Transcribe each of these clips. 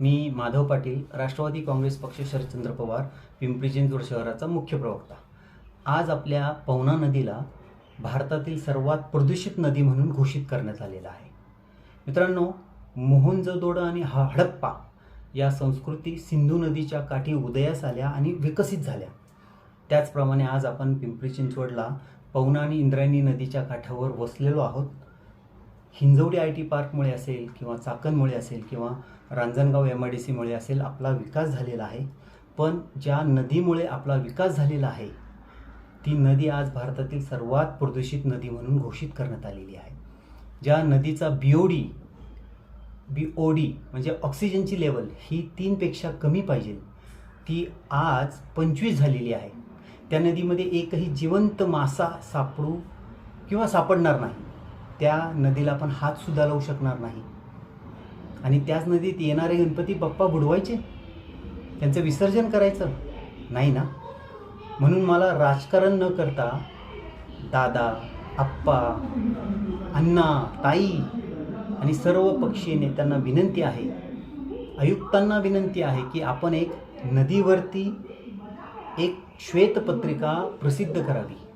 मी माधव पाटील राष्ट्रवादी काँग्रेस पक्ष शरदचंद्र पवार पिंपरी चिंचवड शहराचा मुख्य प्रवक्ता. आज आपल्या पवना नदीला भारतातील सर्वात प्रदूषित नदी म्हणून घोषित करण्यात आलेला आहे. मित्रांनो मोहनजोदडो आणि हडप्पा या संस्कृती सिंधू नदीच्या काठी उदयास आल्या आणि विकसित झाल्या. त्याचप्रमाणे आज आपण पिंपरी चिंचवडला पवना आणि इंद्रायणी नदीच्या काठावर वसलेलो आहोत. हिंजवडी आय टी पार्कमुळे असेल किंवा चाकणमुळे असेल किंवा रांजणगाव एम आय डी सीमुळे असेल आपला विकास झालेला आहे. पण ज्या नदीमुळे आपला विकास झालेला आहे ती नदी आज भारतातील सर्वात प्रदूषित नदी म्हणून घोषित करण्यात आलेली आहे. ज्या नदीचा B O D B O D म्हणजे ऑक्सिजनची लेवल ही तीनपेक्षा कमी पाहिजे ती आज पंचवीस झालेली आहे. त्या नदीमध्ये एकही जिवंत मासा सापडू किंवा सापडणार नाही. त्या नदीला आपण हातसुद्धा लावू शकणार नाही. आणि त्याच नदीत येणारे गणपती बाप्पा बुडवायचे? त्यांचं विसर्जन करायचं? नाही ना? म्हणून मला राजकारण न करता दादा आप्पा अण्णा ताई आणि सर्व पक्षीय नेत्यांना विनंती आहे आयुक्तांना विनंती आहे की आपण एक नदीवरती एक श्वेतपत्रिका प्रसिद्ध करावी.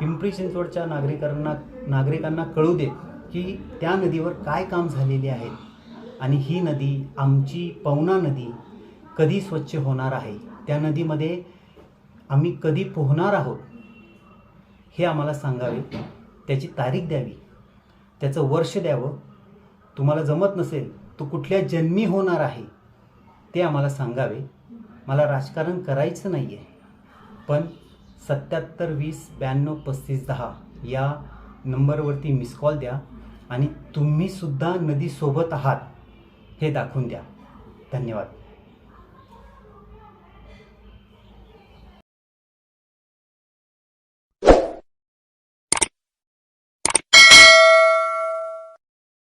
पिंपरी चिंचवडच्या नागरिकांना नागरिकांना कळू देत की त्या नदीवर काय काम झालेले आहे. आणि ही नदी आमची पवना नदी कधी स्वच्छ होणार आहे? त्या नदीमध्ये आम्ही कधी पोहणार आहोत? हे आम्हाला सांगावे. त्याची तारीख द्यावी. त्याचं वर्ष द्यावं. तुम्हाला जमत नसेल तो कुठल्या जन्मी होणार आहे ते आम्हाला सांगावे. मला राजकारण करायचं नाही आहे पण सत्याहत्तर वीस ब्याण्णव पस्तीस दहा या नंबरवरती मिस कॉल द्या आणि तुम्हीसुद्धा नदीसोबत आहात हे दाखवून द्या. धन्यवाद.